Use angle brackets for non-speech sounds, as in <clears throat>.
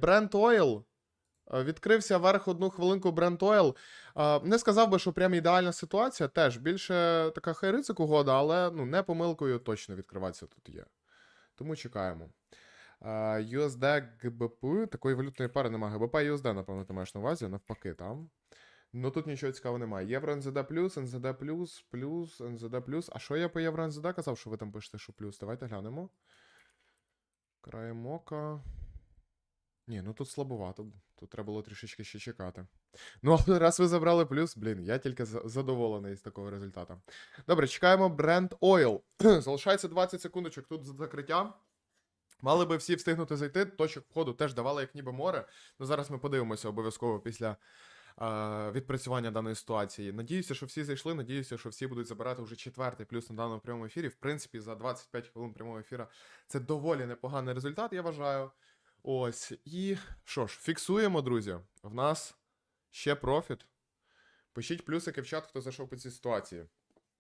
Brent Oil. Е, Відкрився верх одну хвилинку Oil. Е, Не сказав би, що прям ідеальна ситуація. Теж більше така хай-ризик угода, але ну, не помилкою точно відкриватися тут є. Тому чекаємо. Е, USD GBP, такої валютної пари немає. GBP і USD, напевно, ти маєш на увазі, навпаки, там. Ну тут нічого цікавого немає. Євро НЗД плюс, НЗД плюс, плюс, НЗД плюс. А що я по Євро НЗД казав, що ви там пишете, що плюс? Давайте глянемо. Краєм ока. Ні, ну тут слабовато. Тут треба було трішечки ще чекати. Ну, але раз ви забрали плюс, блін, я тільки задоволений з такого результату. Добре, чекаємо Brent Oil. <clears throat> Залишається 20 секундочок тут за закриття. Мали би всі встигнути зайти. Точок входу теж давали як ніби море. Ну зараз ми подивимося обов'язково після е, відпрацювання даної ситуації. Надіюся, що всі зайшли. Надіюся, що всі будуть забирати вже четвертий плюс на даному прямому ефірі. В принципі, за 25 хвилин прямого ефіра це доволі непоганий результат, я вважаю. Ось. І що ж, фіксуємо, друзі. В нас ще профіт. Пишіть плюсики в чат, хто зайшов по цій ситуації.